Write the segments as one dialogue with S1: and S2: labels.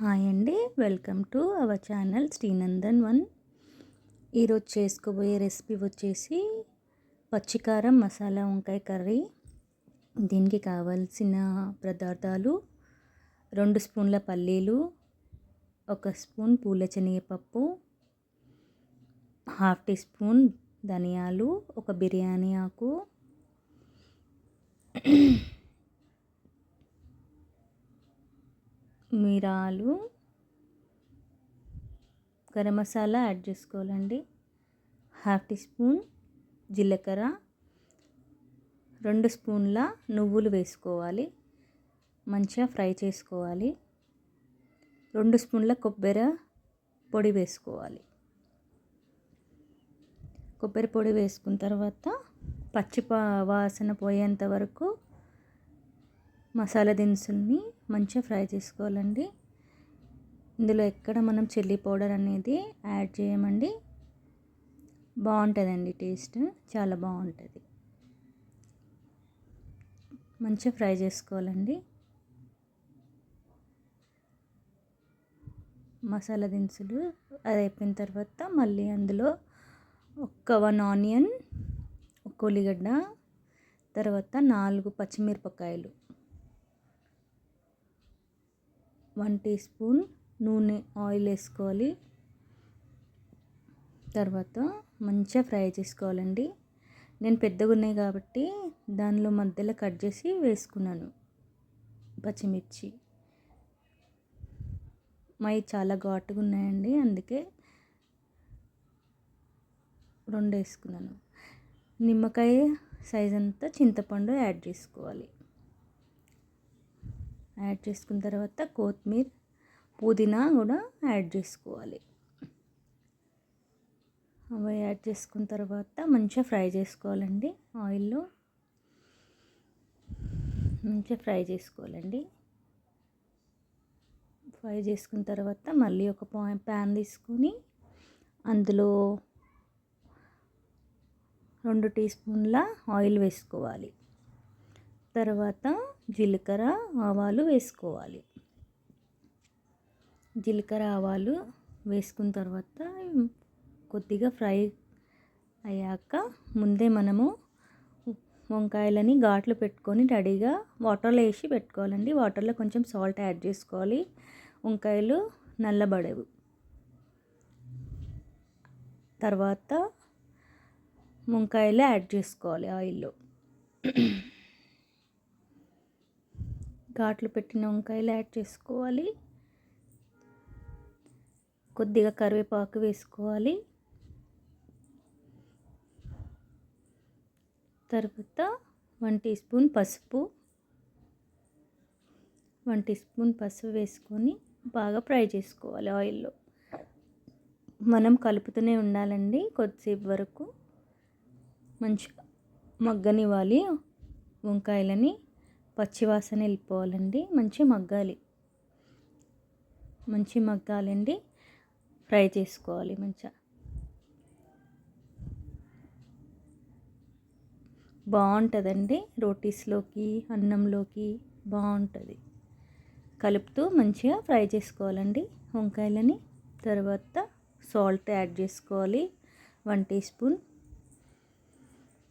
S1: Hi అండి. Welcome to our channel Srinandan one. ఈరోజు చేసుకోబోయే రెసిపీ వచ్చేసి పచ్చికారం మసాలా వంకాయ కర్రీ. దీనికి కావాల్సిన పదార్థాలు రెండు స్పూన్ల పల్లీలు ఒక స్పూన్ పూల శనగపప్పు హాఫ్ టీ స్పూన్ ధనియాలు ఒక బిర్యానీ ఆకు మిరాలు. గరం మసాలా యాడ్ చేసుకోవాలండి. హాఫ్ టీ స్పూన్ జీలకర్ర. రెండు స్పూన్ల నువ్వులు వేసుకోవాలి. మంచిగా ఫ్రై చేసుకోవాలి. రెండు స్పూన్ల కొబ్బరి పొడి వేసుకోవాలి. కొబ్బరి పొడి వేసుకున్న తర్వాత పచ్చి వాసన పోయేంత వరకు మసాలా దినుసుల్ని మంచిగా ఫ్రై చేసుకోవాలండి. ఇందులో ఎక్కడ మనం చిల్లీ పౌడర్ అనేది యాడ్ చేయమండి. బాగుంటుందండి టేస్ట్. చాలా బాగుంటుంది. మంచిగా ఫ్రై చేసుకోవాలండి. మసాలా దినుసులు అది అయిపోయిన తర్వాత మళ్ళీ అందులో ఒక్క వన్ ఆనియన్ ఒక ఉల్లిగడ్డ తర్వాత నాలుగు పచ్చిమిరపకాయలు. వన్ టీ స్పూన్ నూనె ఆయిల్ వేసుకోవాలి. తర్వాత మంచిగా ఫ్రై చేసుకోవాలండి. నేను పెద్దగా ఉన్నాయి కాబట్టి దానిలో మధ్యలో కట్ చేసి వేసుకున్నాను పచ్చిమిర్చి. మై చాలా ఘాటుగా ఉన్నాయండి అందుకే రెండు వేసుకున్నాను. నిమ్మకాయ సైజ్ అంతా చింతపండు యాడ్ చేసుకోవాలి. యాడ్ చేసుకున్న తర్వాత కొత్తిమీర పుదీనా కూడా యాడ్ చేసుకోవాలి. అవి యాడ్ చేసుకున్న తర్వాత మంచిగా ఫ్రై చేసుకోవాలండి ఆయిల్లో. మంచిగా ఫ్రై చేసుకోవాలండి. ఫ్రై చేసుకున్న తర్వాత మళ్ళీ ఒక ప్యాన్ తీసుకొని అందులో రెండు టీ స్పూన్ల ఆయిల్ వేసుకోవాలి. తర్వాత జీలకర్ర ఆవాలు వేసుకోవాలి. జీలకర్ర ఆవాలు వేసుకున్న తర్వాత కొద్దిగా ఫ్రై అయ్యాక ముందే మనము వంకాయలని ఘాట్లు పెట్టుకొని రెడీగా వాటర్లో వేసి పెట్టుకోవాలండి. వాటర్లో కొంచెం సాల్ట్ యాడ్ చేసుకోవాలి. వంకాయలు నల్లబడేవు. తర్వాత వంకాయలు యాడ్ చేసుకోవాలి ఆయిల్లో. ఘాట్లు పెట్టిన వంకాయలు యాడ్ చేసుకోవాలి. కొద్దిగా కరివేపాకు వేసుకోవాలి. తర్వాత వన్ టీ స్పూన్ పసుపు వన్ టీ స్పూన్ పసుపు వేసుకొని బాగా ఫ్రై చేసుకోవాలి ఆయిల్లో. మనం కలుపుతూనే ఉండాలండి కొద్దిసేపు వరకు. మంచిగా మగ్గనివ్వాలి వంకాయలని. పచ్చివాసన వెళ్ళిపోవాలండి. మంచి మగ్గాలి. మంచి మగ్గాలండి. ఫ్రై చేసుకోవాలి మంచిగా. బాగుంటుందండి రోటీస్లోకి అన్నంలోకి బాగుంటుంది. కలుపుతూ మంచిగా ఫ్రై చేసుకోవాలండి. వంకాయలని తర్వాత సాల్ట్ యాడ్ చేసుకోవాలి. One teaspoon.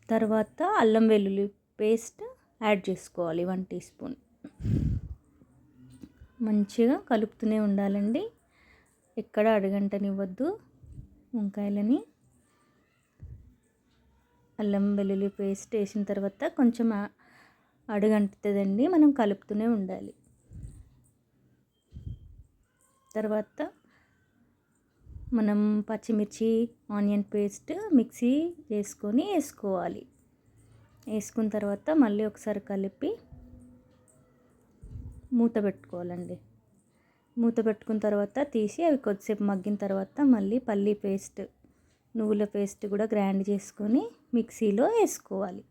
S1: తర్వాత అల్లం వెల్లుల్లి పేస్ట్ యాడ్ చేసుకోవాలి వన్ టీ స్పూన్. మంచిగా కలుపుతూనే ఉండాలండి. ఎక్కడ అడగంటనివ్వద్దు వంకాయలని. అల్లం వెల్లుల్లి పేస్ట్ వేసిన తర్వాత కొంచెం అడుగంటుతుందండి మనం కలుపుతూనే ఉండాలి. తర్వాత మనం పచ్చిమిర్చి ఆనియన్ పేస్ట్ మిక్సీ చేసుకొని వేసుకోవాలి. వేసుకున్న తర్వాత మళ్ళీ ఒకసారి కలిపి మూత పెట్టుకోవాలండి. మూత పెట్టుకున్న తర్వాత తీసి అవి కొద్దిసేపు మగ్గిన తర్వాత మళ్ళీ పల్లీ పేస్ట్ నువ్వుల పేస్ట్ కూడా గ్రైండ్ చేసుకొని మిక్సీలో వేసుకోవాలి.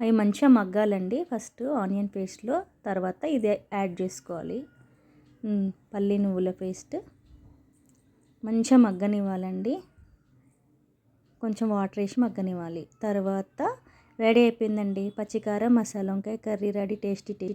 S1: అవి మంచిగా మగ్గాలండి. ఫస్ట్ ఆనియన్ పేస్ట్లో తర్వాత ఇది యాడ్ చేసుకోవాలి. పల్లి నువ్వుల పేస్ట్ మంచిగా మగ్గనివ్వాలండి. కొంచెం వాటర్ వేసి మగ్గనివ్వాలి. తర్వాత రెడీ అయిపోయిందండి. పచ్చికార మసాలా వంకాయ కర్రీ రెడీ టేస్టీ టేస్టీ.